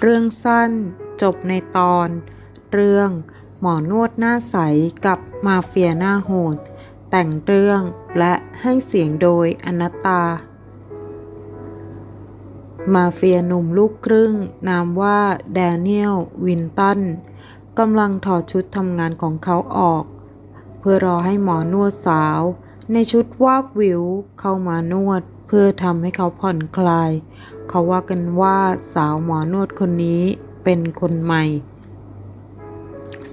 เรื่องสั้นจบในตอน เรื่องหมอนวดหน้าใสกับมาเฟียหน้าโหด แต่งเรื่องและให้เสียงโดยอนัตตา มาเฟียหนุ่มลูกครึ่ง นามว่าแดเนียลวินตันกำลังถอดชุดทำงานของเขาออก เพื่อรอให้หมอนวดสาว ในชุดวาบวิวเข้ามานวด พื่อทำให้เขาผ่อนคลาย เขาว่ากันว่าสาวหมอนวดคนนี้เป็นคนใหม่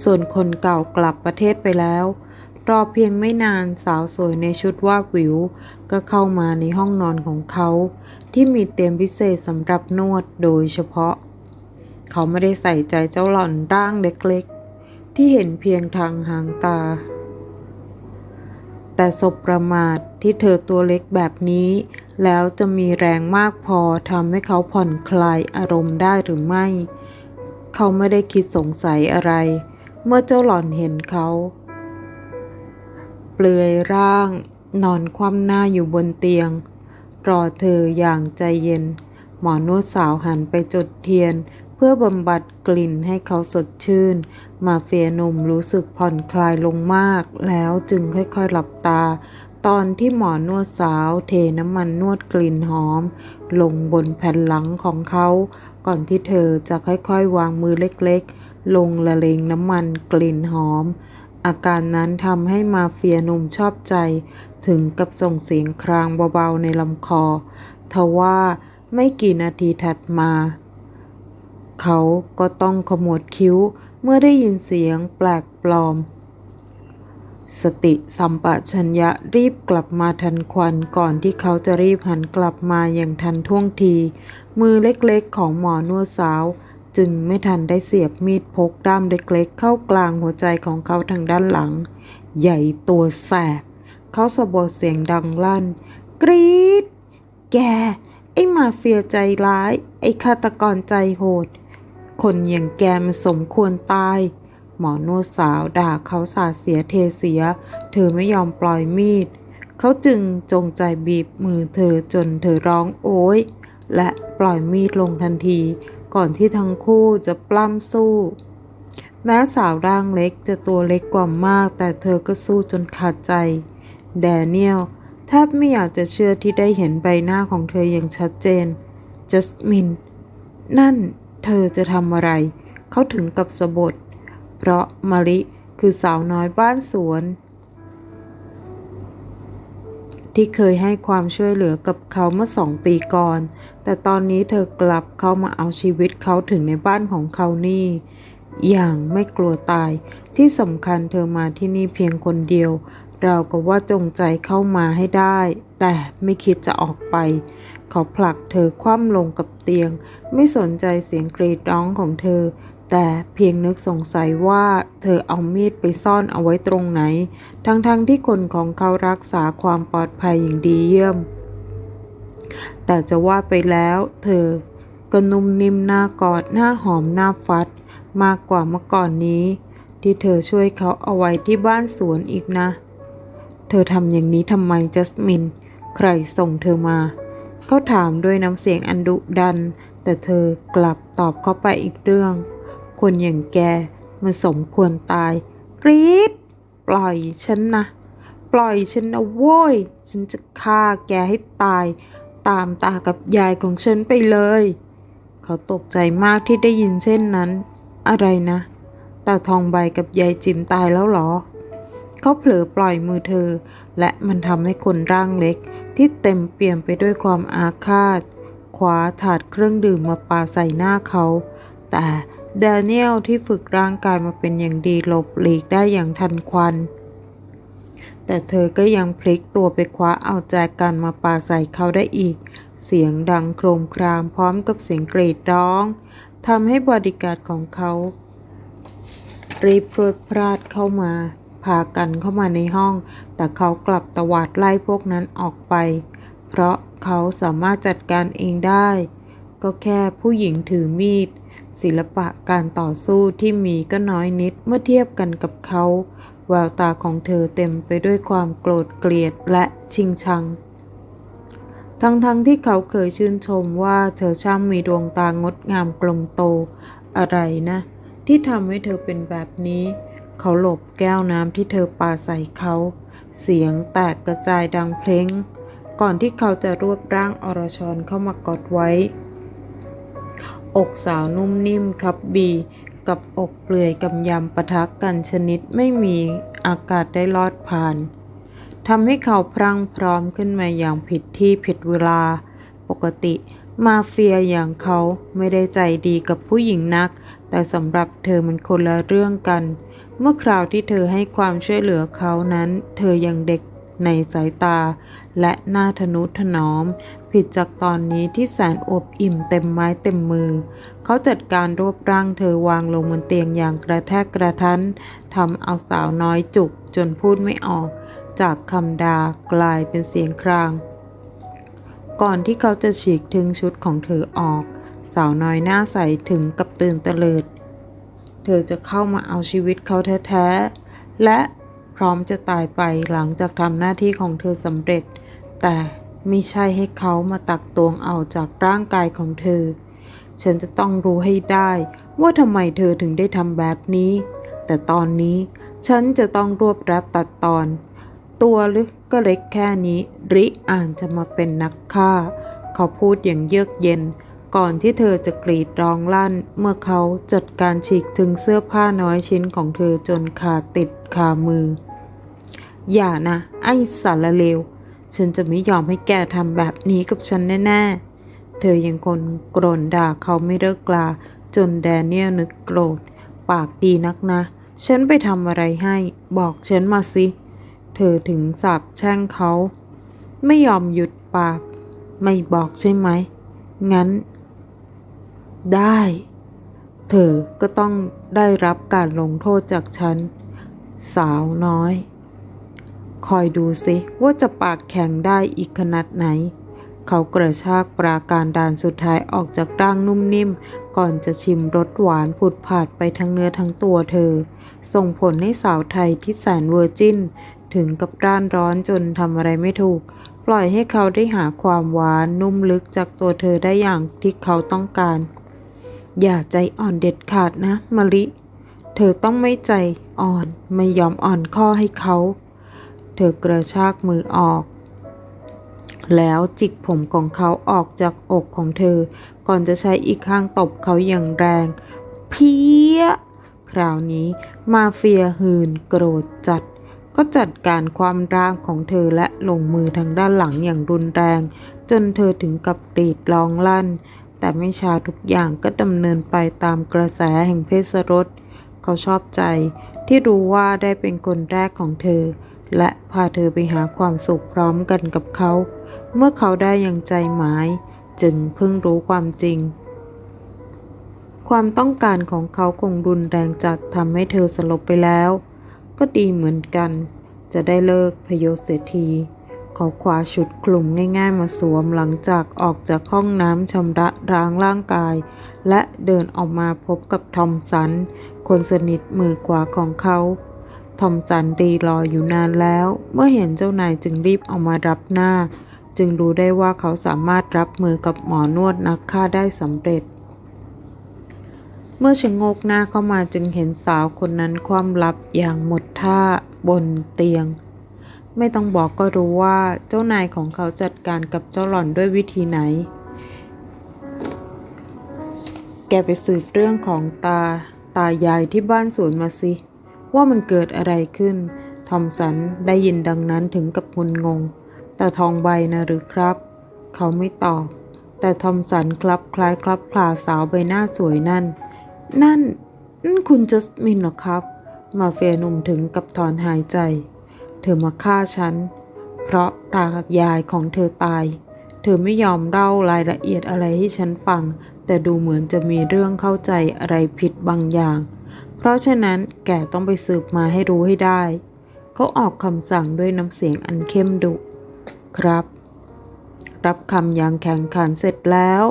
ส่วนคนเก่ากลับประเทศไปแล้วรอเพียงไม่นานสาวสวยในชุดวาบวิว ก็เข้ามาในห้องนอนของเขา ที่มีเตียงพิเศษสำหรับนวดโดยเฉพาะ เขาไม่ได้ใส่ใจเจ้าหล่อนร่างเล็กๆ ที่เห็นเพียงทางหางตา แต่สบประมาท ที่เธอตัวเล็กแบบนี้ แล้วจะมีแรงมากพอทำให้เขาผ่อนคลายอารมณ์ได้หรือไม่ เขาไม่ได้คิดสงสัยอะไร เมื่อเจ้าหล่อนเห็นเขา เปลือยร่าง นอนคว่ำหน้าอยู่บนเตียง รอเธออย่างใจเย็น หมอนวดสาวหันไปจุดเทียน เพื่อบำบัดกลิ่นให้เขาสดชื่น มาเฟียหนุ่มรู้สึกผ่อนคลายลงมาก แล้วจึงค่อยๆหลับตา ตอนที่หมอนวดสาวเทน้ำมันนวดกลิ่นหอม ลงบนแผ่นหลังของเขา ก่อนที่เธอจะค่อยๆ วางมือเล็กๆ ลงละเลงน้ำมันกลิ่นหอม อาการนั้นทำให้มาเฟียหนุ่มชอบใจ ถึงกับส่งเสียงครางเบาๆในลำคอทว่าไม่กี่นาทีถัดมา เขาก็ต้องขมวดคิ้วเมื่อได้ยินเสียงแปลกปลอม สติสัมปชัญญะรีบกลับมาทันควันก่อนที่เขาจะรีบหันกลับมาอย่างทันท่วงที มือเล็กๆของหมอนวดสาว จึงไม่ทันได้เสียบมีดพกด้ามเล็กๆ เข้ากลางหัวใจของเขาทางด้านหลัง ใหญ่ตัวแสบ เขาสะบดเสียงดังลั่น กรี๊ดแก ไอ้มาเฟียใจร้าย ไอ้ฆาตกรใจโหด คนอย่างแกมันสมควรตาย หมอนวดสาวด่าเขาสาเสียเทเสีย เธอไม่ยอมปล่อยมีด เขาจึงจงใจบีบมือเธอจนเธอร้องโอยและปล่อยมีดลงทันที ก่อนที่ทั้งคู่จะปล้ำสู้ แม้สาวร่างเล็กจะตัวเล็กกว่ามาก แต่เธอก็สู้จนขาดใจ แดเนียลแทบไม่อยากจะเชื่อที่ได้เห็นใบหน้าของเธออย่างชัดเจน จัสมิน นั่นเธอจะทำอะไร เขาถึงกับสะบด เพราะมาริคือสาวน้อยบ้านสวน ที่เคยให้ความช่วยเหลือกับเขาเมื่อสองปีก่อน แต่ตอนนี้เธอกลับเข้ามาเอาชีวิตเขาถึงในบ้านของเขานี่ อย่างไม่กลัวตาย ที่สำคัญเธอมาที่นี่เพียงคนเดียวเราก็ว่าจงใจเข้ามาให้ได้ แต่ไม่คิดจะออกไป เขาผลักเธอคว่ำลงกับเตียง ไม่สนใจเสียงกรีดร้องของเธอ แต่เพียงนึกสงสัยว่าเธอเอามีดไปซ่อนเอาไว้ตรงไหน ทั้งๆทที่คนของเขารักษาความปลอดภัยอย่างดีเยี่ยม แต่จะว่าไปแล้ว เธอก็นุ่มนิ่มหน้ากอดหน้าหอมหน้าฟัด มากกว่าเมื่อก่อนนี้ ที่เธอช่วยเขาเอาไว้ที่บ้านสวนอีกนะ เธอทำอย่างนี้ทำไมจัสมิน ใครส่งเธอมา เขาถามด้วยน้ำเสียงอันดุดัน แต่เธอกลับตอบเขาไปอีกเรื่อง คนอย่างแกมันสมควรตาย กรี๊ดปล่อยฉันนะ ปล่อยฉันนะโว้ย ฉันจะฆ่าแกให้ตาย ตามตากับยายของฉันไปเลย เขาตกใจมากที่ได้ยินเช่นนั้น อะไรนะตาทองใบกับยายจิมตายแล้วเหรอ เขาเผลอปล่อยมือเธอ และมันทำให้คนร่างเล็ก ที่เต็มเปี่ยมไปด้วยความอาฆาตคว้าถาดเครื่องดื่มมาปาใส่หน้าเขา แต่ แดเนียลที่ฝึกร่างกายมาเป็นอย่างดีหลบหลีกได้อย่างทันควัน แต่เธอก็ยังพลิกตัวไปคว้าเอาแจกันมาปาใส่เขาได้อีก เสียงดังโครมครามพร้อมกับเสียงกรีดร้องทำให้บอดี้การ์ดของเขา รีบพรวดพลาดเข้ามา พากันเข้ามาในห้อง แต่เขากลับตวาดไล่พวกนั้นออกไป เพราะเขาสามารถจัดการเองได้ ก็แค่ผู้หญิงถือมีด ศิลปะการต่อสู้ที่มีก็น้อยนิดเมื่อเทียบกันกับเขาแววตาของเธอเต็มไปด้วยความโกรธเกลียดและชิงชัง ทั้งๆทที่เขาเคยชื่นชมว่าเธอช่างมีดวงตางดงามกลมโตอะไรนะ ที่ทำให้เธอเป็นแบบนี้ เขาหลบแก้วน้ำที่เธอปาใส่เขา เสียงแตกกระจายดังเพลงก่อนที่เขาจะรวบร่างอรชรเข้ามากอดไว้ อกสาวนุ่มนิ่มครับบี กับอกเปลือยกำยำปะทะกันชนิดไม่มีอากาศได้ลอดผ่านทำให้เขาพรั่งพร้อมขึ้นมาอย่างผิดที่ผิดเวลา ปกติมาเฟียอย่างเขาไม่ได้ใจดีกับผู้หญิงนัก แต่สำหรับเธอมันคนละเรื่องกัน เมื่อคราวที่เธอให้ความช่วยเหลือเขานั้น เธอยังเด็ก ในสายตา และหน้าทนุถนอม ผิดจากตอนนี้ที่แสนอบอิ่มเต็มไม้เต็มมือ เขาจัดการรวบร่างเธอวางลงบนเตียงอย่างกระแทกกระทันทำเอาสาวน้อยจุกจนพูดไม่ออก จากคำด่ากลายเป็นเสียงคราง ก่อนที่เขาจะฉีกถึงชุดของเธอออก สาวน้อยหน้าใสถึงกับตื่นตะเลิดเธอจะเข้ามาเอาชีวิตเขาแท้ ๆ และ ร้อมจะตายไปหลังจากทำหน้าที่ของเธอสำเร็จ แต่ไม่ใช่ให้เขามาตักตวงเอาจากร่างกายของเธอ ฉันจะต้องรู้ให้ได้ว่าทำไมเธอถึงได้ทำแบบนี้ แต่ตอนนี้ฉันจะต้องรวบรัดตัดตอน ตัวลึกก็เล็กแค่นี้ ริอ่านจะมาเป็นนักฆ่า เขาพูดอย่างเยือกเย็น ก่อนที่เธอจะกรีดร้องลั่น เมื่อเขาจัดการฉีกถึงเสื้อผ้าน้อยชิ้นของเธอจนขาดติดคามือ อย่านะ ไอ้สารเลว ฉันจะไม่ยอมให้แกทำแบบนี้กับฉันแน่ๆ เธอยังคนกรนด่าเขาไม่เลิกกลา จนแดเนียลนึกโกรธ ปากดีนักนะ ฉันไปทำอะไรให้ บอกฉันมาสิ เธอถึงสาบแช่งเขา ไม่ยอมหยุดปาก ไม่บอกใช่ไหม งั้น ได้ เธอก็ต้องได้รับการลงโทษจากฉัน สาวน้อย คอยดูสิว่าจะปากแข็งได้อีกขนาดไหน เขากระชากปราการดานสุดท้ายออกจากร่างนุ่มนิ่ม ก่อนจะชิมรสหวานผุดผาดไปทั้งเนื้อทั้งตัวเธอ ส่งผลให้สาวไทยที่แสนเวอร์จินถึงกับร้านร้อนจนทำอะไรไม่ถูก ปล่อยให้เขาได้หาความหวานนุ่มลึกจากตัวเธอได้อย่างที่เขาต้องการ อย่าใจอ่อนเด็ดขาดนะมะลิ เธอต้องไม่ใจอ่อนไม่ยอมอ่อนข้อให้เขา ธอกระชากมือออก แล้วจิกผมของเขาออกจากอกของเธอ ก่อนจะใช้อีกข้างตบเขาอย่างแรง เพี้ย คราวนี้มาเฟียหืนโกรธจัดก็จัดการความร่างของเธอและลงมือทางด้านหลังอย่างรุนแรง จนเธอถึงกับกรีดร้องลั่น แต่ไม่ช้าทุกอย่างก็ดำเนินไปตามกระแสแห่งเพศรสเขาชอบใจที่รู้ว่าได้เป็นคนแรกของเธอ และพาเธอไปหาความสุขพร้อมกันกับเขา เมื่อเขาได้อย่างใจหมาย จึงเพิ่งรู้ความจริง ความต้องการของเขาคงรุนแรงจัดทำให้เธอสลบไปแล้ว ก็ดีเหมือนกัน จะได้เลิกพยศเสียทีเขาคว้าชุดคลุมง่ายๆมาสวมหลังจากออกจากห้องน้ำชำระล้างร่างกาย และเดินออกมาพบกับทอมสัน คนสนิทมือขวาของเขา ทอมสันรีรออยู่นานแล้ว เมื่อเห็นเจ้านายจึงรีบออกมารับหน้า จึงรู้ได้ว่าเขาสามารถรับมือกับหมอนวดนักฆ่าได้สำเร็จ เมื่อชะโงกหน้าเข้ามาจึงเห็นสาวคนนั้นคว่ำลับอย่างหมดท่าบนเตียง ไม่ต้องบอกก็รู้ว่าเจ้านายของเขาจัดการกับเจ้าหล่อนด้วยวิธีไหน แกไปสืบเรื่องของตาตายายที่บ้านสวนมาสิ ว่ามันเกิดอะไรขึ้น ทอมสันได้ยินดังนั้นถึงกับงุนงง แต่ทองใบนะหรือครับ เขาไม่ตอบ แต่ทอมสันคลับคล้ายคลับคลาสาวใบหน้าสวยนั่น นั่นนั่นคุณจัสมินหรอครับ มาเฟียหนุ่มถึงกับถอนหายใจ เธอมาฆ่าฉัน เพราะตายายของเธอตาย เธอไม่ยอมเล่ารายละเอียดอะไรให้ฉันฟัง แต่ดูเหมือนจะมีเรื่องเข้าใจอะไรผิดบางอย่าง เพราะฉะนั้นแกต้องไปสืบมาให้รู้ให้ได้ เขาออกคำสั่งด้วยน้ำเสียงอันเข้มดุ ครับ รับคำอย่างแข็งขันเสร็จแล้ว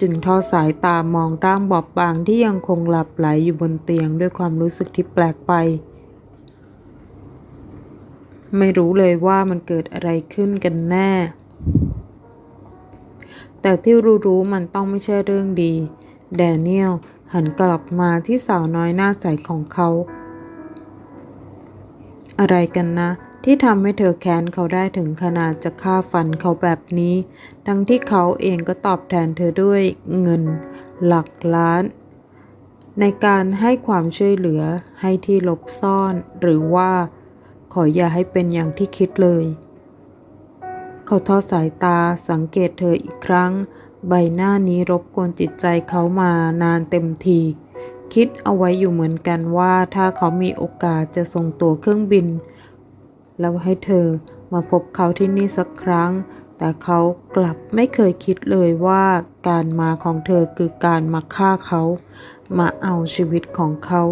จึงทอดสายตามองร่างบอบบางที่ยังคงหลับไหลอยู่บนเตียงด้วยความรู้สึกที่แปลกไป ไม่รู้เลยว่ามันเกิดอะไรขึ้นกันแน่ แต่ที่รู้ๆมันต้องไม่ใช่เรื่องดี แดเนียล หันกลับมาที่สาวน้อยหน้าใสของเขา อะไรกันนะ ที่ทำให้เธอแค้นเขาได้ถึงขนาดจะฆ่าฟันเขาแบบนี้ ทั้งที่เขาเองก็ตอบแทนเธอด้วยเงินหลักล้าน ในการให้ความช่วยเหลือให้ที่หลบซ่อน หรือว่า ขออย่าให้เป็นอย่างที่คิดเลย เขาทอดสายตาสังเกตเธออีกครั้ง ใบหน้านี้รบกวนจิตใจเขามานานเต็มที คิดเอาไว้อยู่เหมือนกันว่าถ้าเขามีโอกาสจะส่งตัวเครื่องบิน แล้วให้เธอมาพบเขาที่นี่สักครั้ง แต่เขากลับไม่เคยคิดเลยว่าการมาของเธอคือการมาฆ่าเขา มาเอาชีวิตของเขา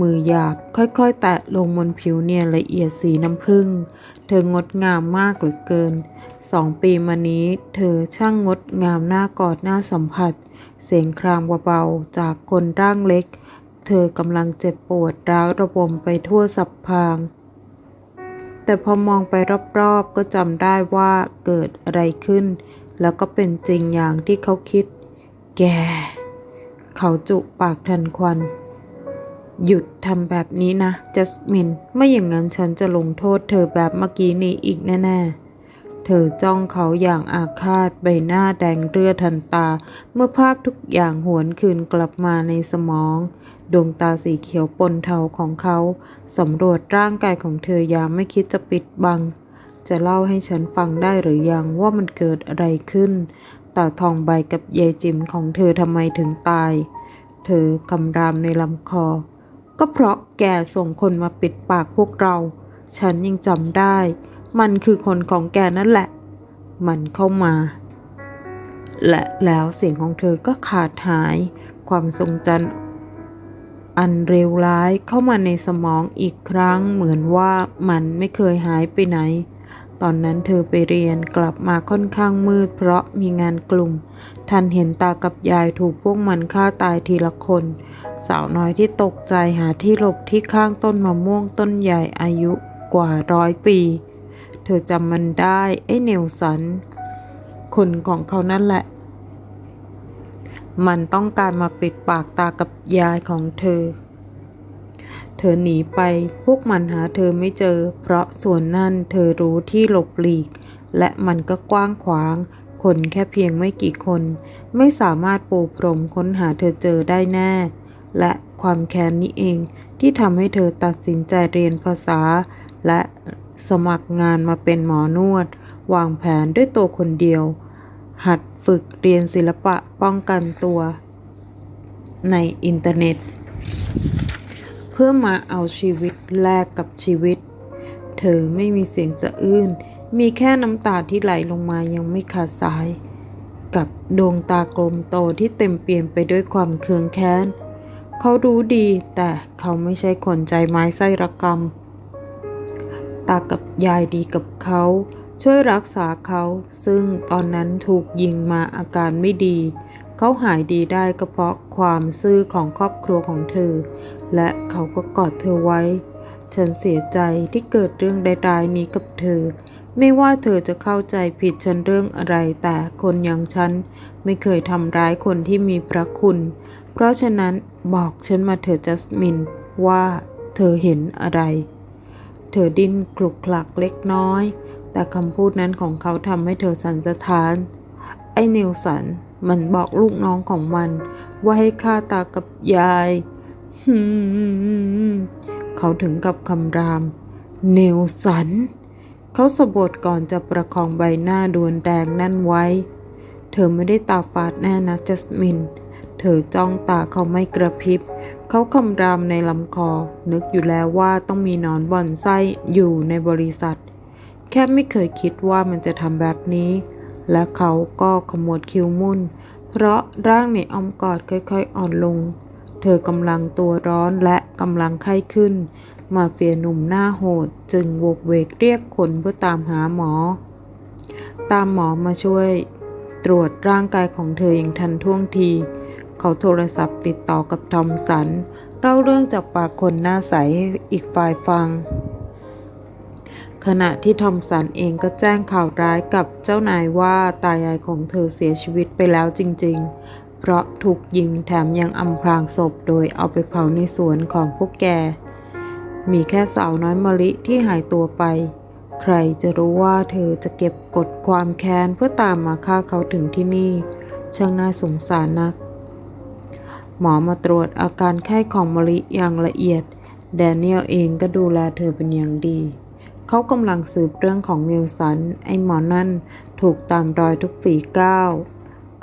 มือหยาบค่อยๆ แตะลงบนผิวเนียนละเอียดสีน้ำผึ้ง เธองดงามมากเหลือเกิน สองปีมานี้ เธอช่างงดงามหน้ากอดหน้าสัมผัส เสียงครางเบาๆจากคนร่างเล็ก เธอกำลังเจ็บปวดร้าวระบมไปทั่วสับพาง แต่พอมองไปรอบๆ ก็จำได้ว่าเกิดอะไรขึ้น แล้วก็เป็นจริงอย่างที่เขาคิด แก เขาจุปากทันควัน หยุดทำแบบนี้นะจัสมินไม่อย่างนั้นฉันจะลงโทษเธอแบบเมื่อกี้นี้อีกแน่ๆ เธอจ้องเขาอย่างอาฆาตใบหน้าแดงเรือทันตา เมื่อภาพทุกอย่างหวนคืนกลับมาในสมอง ดวงตาสีเขียวปนเทาของเขาสำรวจร่างกายของเธออย่างไม่คิดจะปิดบัง จะเล่าให้ฉันฟังได้หรือยังว่ามันเกิดอะไรขึ้นตาทองใบกับยายจิ๋มของเธอทำไมถึงตาย เธอกำรามในลำคอ ก็เพราะแกส่งคนมาปิดปากพวกเรา ฉันยังจำได้ มันคือคนของแกนั่นแหละ มันเข้ามา และแล้วเสียงของเธอก็ขาดหาย ความทรงจำอันเลวร้ายเข้ามาในสมองอีกครั้งเหมือนว่ามันไม่เคยหายไปไหน ตอนนั้นเธอไปเรียนกลับมาค่อนข้างมืด เพราะมีงานกลุ่ม ทันเห็นตากับยายถูกพวกมันฆ่าตายทีละคน สาวน้อยที่ตกใจหาที่หลบที่ข้างต้นมะม่วงต้นใหญ่อายุกว่าร้อยปี เธอจำมันได้ไอ้เนลสัน คนของเขานั่นแหละ มันต้องการมาปิดปากตากับยายของเธอ เธอหนีไปพวกมันหาเธอไม่เจอ เพราะส่วนนั่นเธอรู้ที่หลบหลีก และมันก็กว้างขวาง คนแค่เพียงไม่กี่คน ไม่สามารถปูพรมค้นหาเธอเจอได้แน่ และความแค้นนี้เองที่ทำให้เธอตัดสินใจเรียนภาษา และสมัครงานมาเป็นหมอนวด วางแผนด้วยตัวคนเดียว หัดฝึกเรียนศิลปะป้องกันตัว ในอินเทอร์เน็ต พื่อมาเอาชีวิตแลกกับชีวิต เธอไม่มีเสียงสะอื้น มีแค่น้ำตาที่ไหลลงมายังไม่ขาดสาย กับดวงตากลมโตที่เต็มเปี่ยมไปด้วยความเคืองแค้น เขารู้ดีแต่เขาไม่ใช่คนใจไม้ไส้ระกรรม ตากับยายดีกับเขา ช่วยรักษาเขา ซึ่งตอนนั้นถูกยิงมาอาการไม่ดี เขาหายดีได้ก็เพราะความซื่อของครอบครัวของเธอ และเขาก็กอดเธอไว้ ฉันเสียใจที่เกิดเรื่องร้ายๆนี้กับเธอ ไม่ว่าเธอจะเข้าใจผิดฉันเรื่องอะไร แต่คนอย่างฉันไม่เคยทำร้ายคนที่มีพระคุณ เพราะฉะนั้นบอกฉันมาเถอจัสมินว่าเธอเห็นอะไร เธอดิ้นคลุกคลักเล็กน้อย แต่คำพูดนั้นของเขาทำให้เธอสั่นสะท้าน ไอ้เนลสันมันบอกลูกน้องของมัน ว่าให้ฆ่าตากับยาย เขาถึงกับคำราม เนลสัน เขาสะบดก่อนจะประคองใบหน้าดวนแดงนั่นไว้ เธอไม่ได้ตาฝาดแน่นะจัสมิน เธอจ้องตาเขาไม่กระพริบ เขาคำรามในลำคอ นึกอยู่แล้วว่าต้องมีนอนบ่อนไส้อยู่ในบริษัท แค่ไม่เคยคิดว่ามันจะทำแบบนี้ และเขาก็ขมวดคิ้วมุ่น เพราะร่างในอ้อมกอดค่อยๆ อ่อนลง เธอกำลังตัวร้อนและกำลังไข้ขึ้น มาเฟียหนุ่มหน้าโหดจึงโวกเวกเรียกคนเพื่อตามหาหมอ ตามหมอมาช่วย ตรวจร่างกายของเธออย่างทันท่วงที เขาโทรศัพท์ติดต่อกับทอมสันเล่าเรื่องจากปากคนหน้าใสอีกฝ่ายฟัง ขณะที่ทอมสันเองก็แจ้งข่าวร้ายกับเจ้านายว่าตายายของเธอเสียชีวิตไปแล้วจริง ๆ เพราะถูกยิงแถมยังอำพรางศพโดยเอาไปเผาในสวนของพวกแก มีแค่สาวน้อยมะลิที่หายตัวไป ใครจะรู้ว่าเธอจะเก็บกดความแค้นเพื่อตามมาฆ่าเขาถึงที่นี่ช่างน่าสงสารนัก หมอมาตรวจอาการไข้ของมะลิอย่างละเอียด แดเนียลเองก็ดูแลเธอเป็นอย่างดี เขากำลังสืบเรื่องของวิลสัน ไอ้หมอนั่นถูกตามรอยทุกฝีก้าว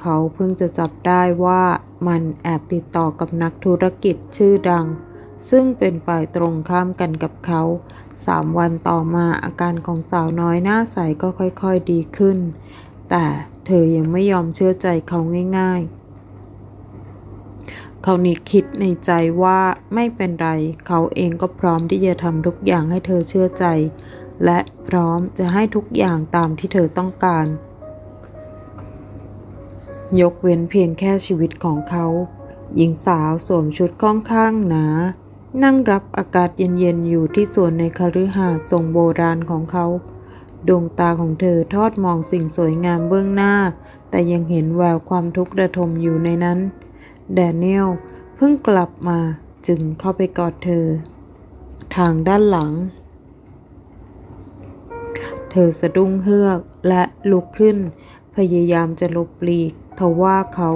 เขาเพิ่งจะจับได้ว่ามันแอบติดต่อกับนักธุรกิจชื่อดัง ซึ่งเป็นฝ่ายตรงข้ามกันกับเขาสามวันต่อมาอาการของสาวน้อยหน้าใสก็ค่อยๆดีขึ้น แต่เธอยังไม่ยอมเชื่อใจเขาง่ายๆ เขานี่คิดในใจว่าไม่เป็นไร เขาเองก็พร้อมที่จะทำทุกอย่างให้เธอเชื่อใจ และพร้อมจะให้ทุกอย่างตามที่เธอต้องการ ยกเว้นเพียงแค่ชีวิตของเขา หญิงสาวสวมชุดค่อนข้างหนา นั่งรับอากาศเย็นๆ อยู่ที่สวนในคฤหาสน์ทรงโบราณของเขา ดวงตาของเธอทอดมองสิ่งสวยงามเบื้องหน้า แต่ยังเห็นแววความทุกข์ระทมอยู่ในนั้น แดเนียลเพิ่งกลับมาจึงเข้าไปกอดเธอ ทางด้านหลัง เธอสะดุ้งเฮือกและลุกขึ้น พยายามจะลบหลีก ทว่าเขา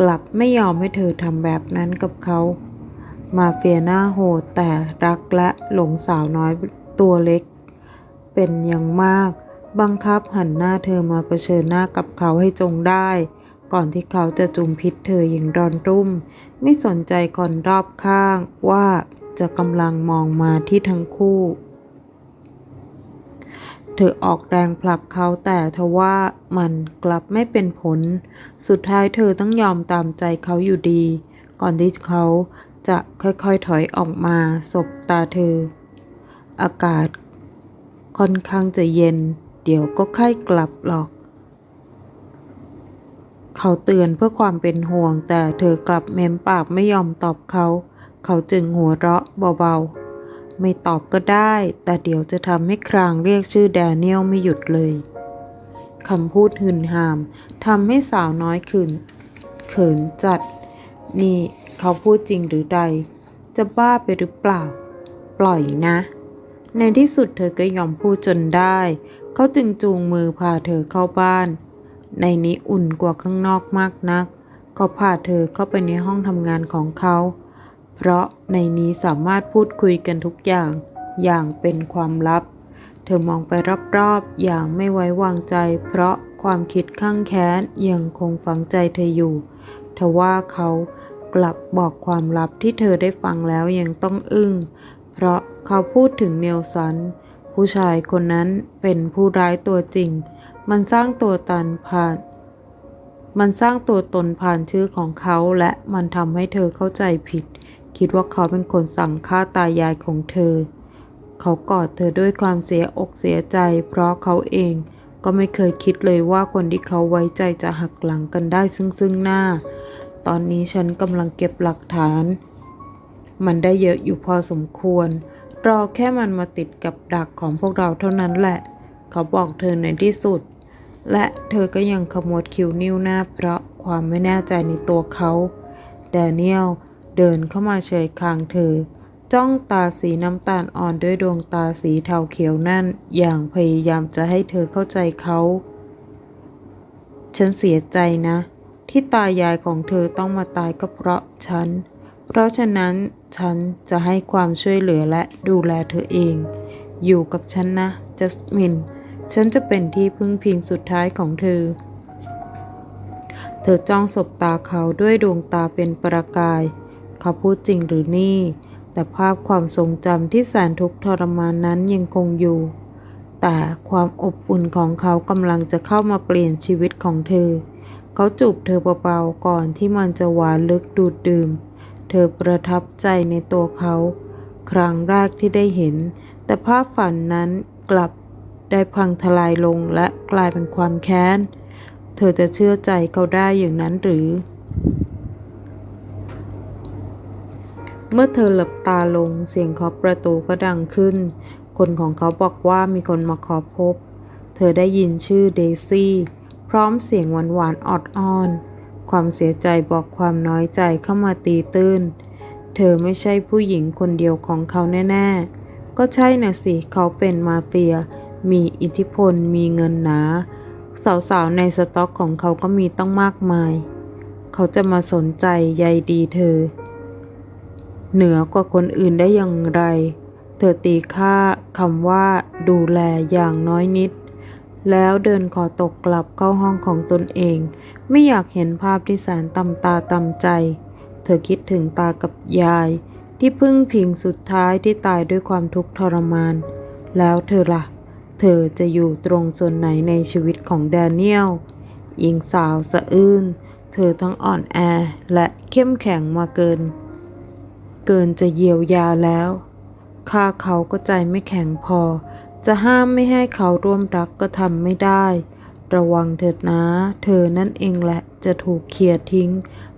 กลับไม่ยอมให้เธอทำแบบนั้นกับเขา มาเฟียหน้าโหดแต่รักและหลงสาวน้อยตัวเล็ก เป็นอย่างมาก บังคับหันหน้าเธอมาเผชิญหน้ากับเขาให้จงได้ ก่อนที่เขาจะจุมพิษเธออย่างรอนรุ่ม ไม่สนใจคนรอบข้างว่าจะกำลังมองมาที่ทั้งคู่ เธอออกแรงผลักเขาแต่ทว่ามันกลับไม่เป็นผล สุดท้ายเธอต้องยอมตามใจเขาอยู่ดี ก่อนที่เขาจะค่อยๆถอยออกมาสบตาเธอ อากาศค่อนข้างจะเย็น เดี๋ยวก็ค่อยกลับหรอก เขาเตือนเพื่อความเป็นห่วง แต่เธอกลับเม้มปากไม่ยอมตอบเขา เขาจึงหัวเราะเบาๆ ไม่ตอบก็ได้ แต่เดี๋ยวจะทำให้ครางเรียกชื่อแดเนียลไม่หยุดเลยคำพูดหืนหามทำให้สาวน้อยขืนเขินจัด นี่เขาพูดจริงหรือใด จะบ้าไปหรือเปล่า ปล่อยนะ ในที่สุดเธอก็ยอมพูดจนได้ เขาจึงจูงมือพาเธอเข้าบ้าน ในนี้อุ่นกว่าข้างนอกมากนัก เขาพาเธอเข้าไปในห้องทำงานของเขา เพราะในนี้สามารถพูดคุยกันทุกอย่าง อย่างเป็นความลับ เธอมองไปรอบๆ อย่างไม่ไว้วางใจ เพราะความคิดข้างแค้นยังคงฝังใจเธออยู่ทว่าเขากลับบอกความลับที่เธอได้ฟังแล้วยังต้องอึ้ง เพราะเขาพูดถึงเนลสัน ผู้ชายคนนั้นเป็นผู้ร้ายตัวจริง มันสร้างตัวตันผ่าน มันสร้างตัวตนผ่านชื่อของเขาและมันทำให้เธอเข้าใจผิด คิดว่าเขาเป็นคนสั่งฆ่าตายายของเธอ เขากอดเธอด้วยความเสียอกเสียใจ เพราะเขาเองก็ไม่เคยคิดเลยว่าคนที่เขาไว้ใจจะหักหลังกันได้ซึ่งซึ่งหน้า ตอนนี้ฉันกำลังเก็บหลักฐาน มันได้เยอะอยู่พอสมควร รอแค่มันมาติดกับดักของพวกเราเท่านั้นแหละ เขาบอกเธอในที่สุด และเธอก็ยังขมวดคิ้วนิ้วหน้าเพราะความไม่แน่ใจในตัวเขา แดเนียล เดินเข้ามาเฉยคางเธอ จ้องตาสีน้ำตาลอ่อนด้วยดวงตาสีเทาเขียวนั่น อย่างพยายามจะให้เธอเข้าใจเขา ฉันเสียใจนะ ที่ตายายของเธอต้องมาตายก็เพราะฉัน เพราะฉะนั้นฉันจะให้ความช่วยเหลือและดูแลเธอเอง อยู่กับฉันนะจัสมิน ฉันจะเป็นที่พึ่งพิงสุดท้ายของเธอเธอจ้องสบตาเขาด้วยดวงตาเป็นประกาย เขาพูดจริงหรือนี่ แต่ภาพความทรงจำที่แสนทุกข์ทรมานนั้นยังคงอยู่ แต่ความอบอุ่นของเขากำลังจะเข้ามาเปลี่ยนชีวิตของเธอ เขาจูบเธอเบาๆก่อนที่มันจะหวานลึกดูดดื่ม เธอประทับใจในตัวเขา ครั้งแรกที่ได้เห็น แต่ภาพฝันนั้นกลับได้พังทลายลงและกลายเป็นความแค้น เธอจะเชื่อใจเขาได้อย่างนั้นหรือ เมื่อเธอหลับตาลงเสียงเคาะประตูก็ดังขึ้น คนของเขาบอกว่ามีคนมาขอพบ เธอได้ยินชื่อเดซี่ พร้อมเสียงหวานหวานๆออดอ้อน ความเสียใจบอกความน้อยใจเข้ามาตีตื้น เธอไม่ใช่ผู้หญิงคนเดียวของเขาแน่ ๆ ก็ใช่น่ะสิเขาเป็นมาเฟีย มีอิทธิพลมีเงินหนาสาวๆในสต็อกของเขาก็มีต้องมากมาย เขาจะมาสนใจใยดีเธอ เหนือกว่าคนอื่นได้อย่างไร เธอตีค่าคำว่าดูแลอย่างน้อยนิด แล้วเดินขอตกกลับเข้าห้องของตนเอง ไม่อยากเห็นภาพที่แสนตำตาตำใจ เธอคิดถึงตากับยาย ที่พึ่งพิงสุดท้ายที่ตายด้วยความทุกข์ทรมาน แล้วเธอละ่ะ เธอจะอยู่ตรงส่วนไหนในชีวิตของแดเนียลหญิงสาวสะอื้นเธอทั้งอ่อนแอและเข้มแข็งมาเกิน เกินจะเยียวยาแล้วข้าเขาก็ใจไม่แข็งพอ จะห้ามไม่ให้เขาร่วมรักก็ทำไม่ได้ ระวังเถิดนะ เธอนั่นเองแหละจะถูกเคลียร์ทิ้ง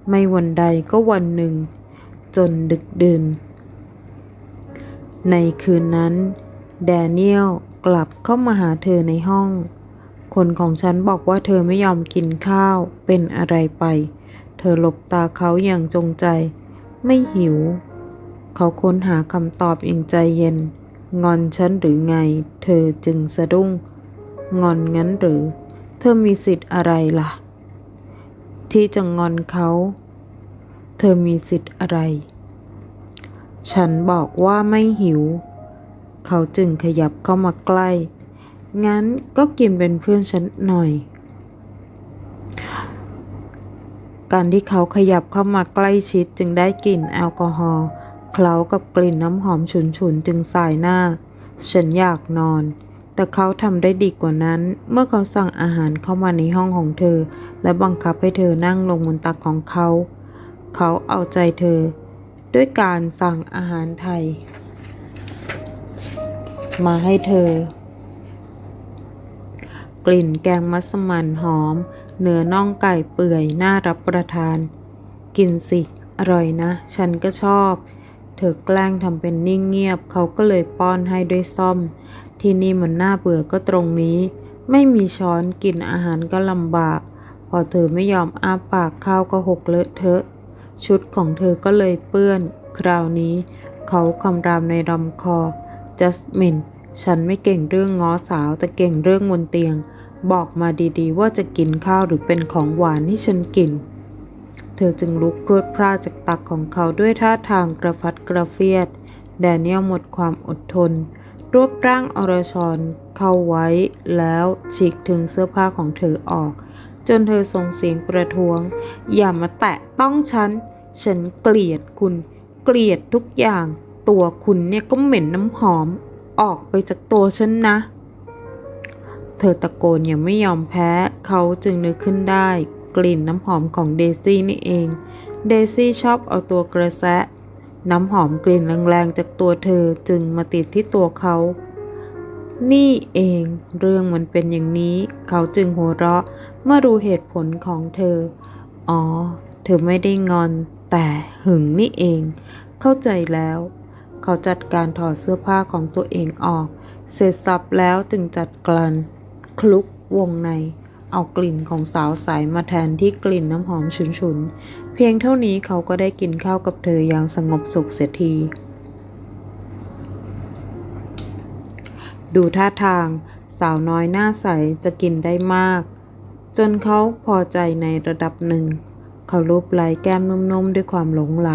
ไม่วันใดก็วันหนึ่ง จนดึกดื่น ในคืนนั้น แดเนียลกลับเข้ามาหาเธอในห้อง คนของฉันบอกว่าเธอไม่ยอมกินข้าวเป็นอะไรไป เธอหลบตาเขาอย่างจงใจ ไม่หิว เขาค้นหาคำตอบอย่างใจเย็น งอนฉันหรือไง เธอจึงสะดุ้ง งอนงั้นหรือ เธอมีสิทธิ์อะไรล่ะ ที่จะงอนเขา เธอมีสิทธิ์อะไร ฉันบอกว่าไม่หิว เขาจึงขยับเข้ามาใกล้ งั้นก็กินเป็นเพื่อนฉันหน่อยการที่เขาขยับเข้ามาใกล้ชิดจึงได้กลิ่นแอลกอฮอล์ เคล้ากับกลิ่นน้ำหอมฉุนๆจึงสายหน้า ฉันอยากนอน แต่เขาทำได้ดีกว่านั้น เมื่อเขาสั่งอาหารเข้ามาในห้องของเธอ และบังคับให้เธอนั่งลงบนตักของเขา เขาเอาใจเธอ ด้วยการสั่งอาหารไทย มาให้เธอ กลิ่นแกงมัสมั่นหอม เนื้อน่องไก่เปื่อยน่ารับประทาน กินสิ อร่อยนะ ฉันก็ชอบ เธอแกล้งทำเป็นนิ่งเงียบ เขาก็เลยป้อนให้ด้วยซ่อม ที่นี่มันน่าเบื่อก็ตรงนี้ ไม่มีช้อนกินอาหารก็ลำบาก พอเธอไม่ยอมอ้าปากข้าวก็หกเลอะเทอะ ชุดของเธอก็เลยเปื้อน คราวนี้ เขาคำรามในลำคอ จัสมิน ฉันไม่เก่งเรื่องง้อสาวแต่เก่งเรื่องบนเตียง บอกมาดีๆ ว่าจะกินข้าวหรือเป็นของหวานให้ฉันกิน เธอจึงลุกพรวดพราจากตักของเขาด้วยท่าทางกระฟัดกระเฟียด แดเนียลหมดความอดทน รวบร่างอรชรเข้าไว้แล้วฉีกถึงเสื้อผ้าของเธอออก จนเธอส่งเสียงประท้วง อย่ามาแตะต้องฉัน ฉันเกลียดคุณ เกลียดทุกอย่าง ตัวคุณเนี่ยก็เหม็นน้ำหอม ออกไปจากตัวฉันนะเธอตะโกนอย่างไม่ยอมแพ้ เขาจึงนึกขึ้นได้ กลิ่นน้ำหอมของเดซี่นี่เอง เดซี่ชอบเอาตัวกระแสะ น้ำหอมกลิ่นแรงๆจากตัวเธอจึงมาติดที่ตัวเขา นี่เองเรื่องมันเป็นอย่างนี้ เขาจึงหัวเราะเมื่อรู้เหตุผลของเธอ อ๋อ เธอไม่ได้งอน แต่หึงนี่เอง เข้าใจแล้ว เขาจัดการถอดเสื้อผ้าของตัวเองออก เสร็จสับแล้วจึงจัดการคลุกวงใน เอากลิ่นของสาวใสมาแทนที่กลิ่นน้ำหอมฉุนๆ เพียงเท่านี้เขาก็ได้กินข้าวกับเธออย่างสงบสุขเสียที ดูท่าทางสาวน้อยหน้าใสจะกินได้มาก จนเขาพอใจในระดับหนึ่ง เขาลูบไหลแก้มนุ่มๆ ด้วยความหลงไหล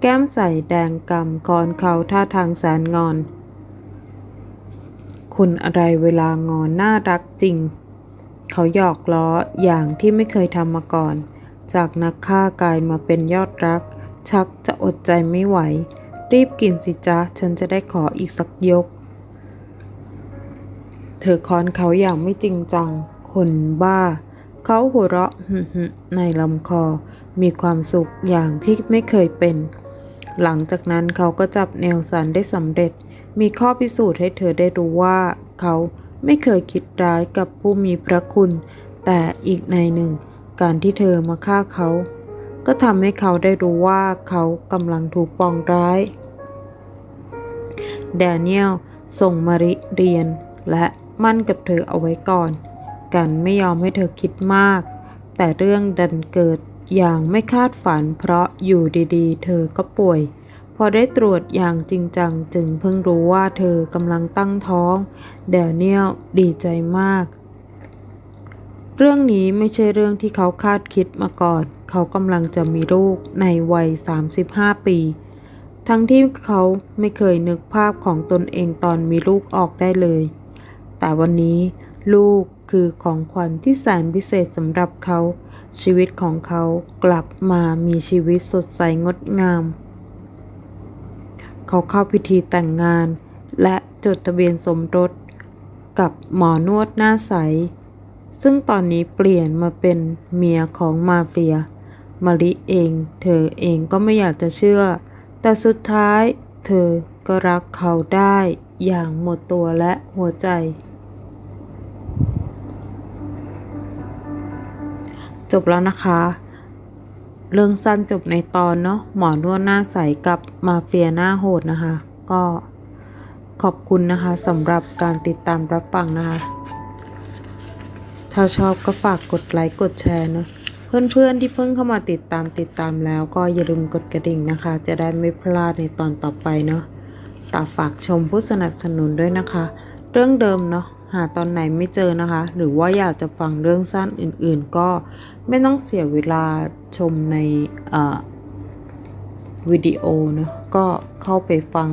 แก้มใสแดงกำคอนเขาท่าทางแสนงอน คุณอะไรเวลางอนน่ารักจริง เขาหยอกล้ออย่างที่ไม่เคยทำมาก่อน จากนักฆ่ากลายมาเป็นยอดรัก ชักจะอดใจไม่ไหว รีบกินสิจ๊ะ ฉันจะได้ขออีกสักยก เธอค้อนเขาอย่างไม่จริงจัง คนบ้า เขาหัวเราะในลำคอ มีความสุขอย่างที่ไม่เคยเป็น หลังจากนั้นเขาก็จับเนลสันได้สำเร็จ มีข้อพิสูจน์ให้เธอได้รู้ว่าเขา ไม่เคยคิดร้ายกับผู้มีพระคุณ แต่อีกในหนึ่ง การที่เธอมาฆ่าเขา ก็ทำให้เขาได้รู้ว่าเขากำลังถูกปองร้ายแดเนียลส่งมาริเรียนและมั่นกับเธอเอาไว้ก่อน กันไม่ยอมให้เธอคิดมาก แต่เรื่องดันเกิดอย่างไม่คาดฝันเพราะอยู่ดีๆ เธอก็ป่วย พอได้ตรวจอย่างจริงจังจึงเพิ่งรู้ว่าเธอกำลังตั้งท้องแดเนียลดีใจมาก เรื่องนี้ไม่ใช่เรื่องที่เขาคาดคิดมาก่อน เขากำลังจะมีลูกในวัย 35 ปี ทั้งที่เขาไม่เคยนึกภาพของตนเองตอนมีลูกออกได้เลย แต่วันนี้ลูกคือของขวัญที่แสนพิเศษสำหรับเขา ชีวิตของเขากลับมามีชีวิตสดใสงดงาม เขาเข้าพิธีแต่งงาน และจดทะเบียนสมรสกับหมอนวดหน้าใส ซึ่งตอนนี้เปลี่ยนมาเป็นเมียของมาเฟียมาริเอง เธอเองก็ไม่อยากจะเชื่อ แต่สุดท้ายเธอก็รักเขาได้อย่างหมดตัวและหัวใจ จบแล้วนะคะ เรื่องสั้นจบในตอนเนาะหมอนวดหน้าใสกับมาเฟียหน้าโหดนะคะ ก็ขอบคุณนะคะสำหรับการติดตามรับฟังนะคะ ถ้าชอบก็ฝากกดไลค์กดแชร์เนาะเพื่อนๆที่เพิ่งเข้ามาติดตามติดตามแล้วก็อย่าลืมกดกระดิ่งนะคะ จะได้ไม่พลาดในตอนต่อไปเนาะตาฝากชมผู้สนับสนุนด้วยนะคะ เรื่องเดิมเนาะ หาตอนไหนไม่เจอนะคะ หรือว่าอยากจะฟังเรื่องสั้นอื่นๆ ก็ไม่ต้องเสียเวลาชมในวิดีโอเนาะก็เข้าไปฟัง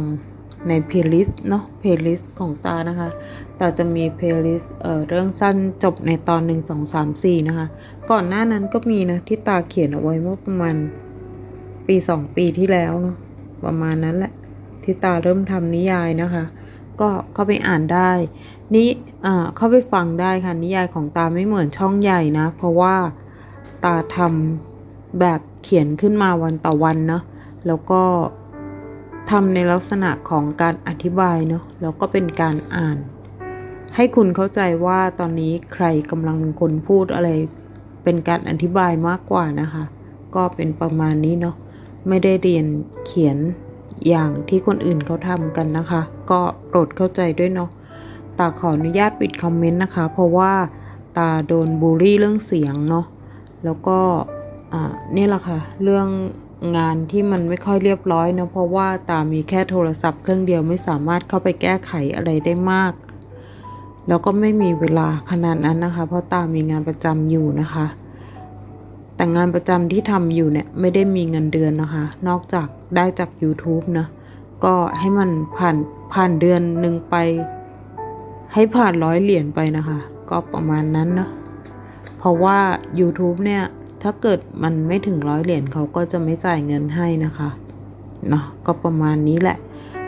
ในเพลย์ลิสต์เนาะเพลย์ลิสต์ของตานะคะแต่จะมีเพลย์ลิสต์เอ่อเรื่องสั้นจบในตอน 1 2 3 4 นะคะ ก่อนหน้านั้นก็มีนะที่ตาเขียนเอาไว้เมื่อประมาณปี 2 ปีที่แล้วเนาะประมาณนั้นแหละที่ตาเริ่มทำนิยายนะคะ ก็เข้าไปอ่านได้นี่เข้าไปฟังได้ค่ะนิยายของตาไม่เหมือนช่องใหญ่นะ เพราะว่าตาทำแบบเขียนขึ้นมาวันต่อวันเนาะแล้วก็ทำในลักษณะของการอธิบายเนาะแล้วก็เป็นการอ่าน ให้คุณเข้าใจว่าตอนนี้ใครกำลังเป็นคนพูดอะไร เป็นการอธิบายมากกว่านะคะ ก็เป็นประมาณนี้เนาะไม่ได้เรียนเขียน อย่างที่คนอื่นเขาทำกันนะคะ ก็โปรดเข้าใจด้วยเนาะตาขออนุญาตปิดคอมเมนต์นะคะ เพราะว่าตาโดนบูลลี่เรื่องเสียงเนาะแล้วก็อ่านี่แหละค่ะ เรื่องงานที่มันไม่ค่อยเรียบร้อยเนาะเพราะว่าตามีแค่โทรศัพท์เครื่องเดียวไม่สามารถเข้าไปแก้ไขอะไรได้มาก แล้วก็ไม่มีเวลาขนาดนั้นนะคะ เพราะตามีงานประจำอยู่นะคะ แต่งานประจำที่ทำอยู่เนี่ยไม่ได้มีเงินเดือนนะคะ นอกจากได้จาก YouTube นะ ก็ให้มันผ่านผ่านเดือนหนึ่งไป ให้ผ่านร้อยเหรียญไปนะคะ ก็ประมาณนั้นเนาะเพราะว่า YouTube เนี่ย ถ้าเกิดมันไม่ถึงร้อยเหรียญเขาก็จะไม่จ่ายเงินให้นะคะเนาะก็ประมาณนี้แหละ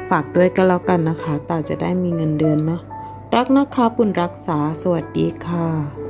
ฝากด้วยก็แล้วกันนะคะตาจะได้มีเงินเดือนเนาะรักนะคะบุญรักษาสวัสดีค่ะ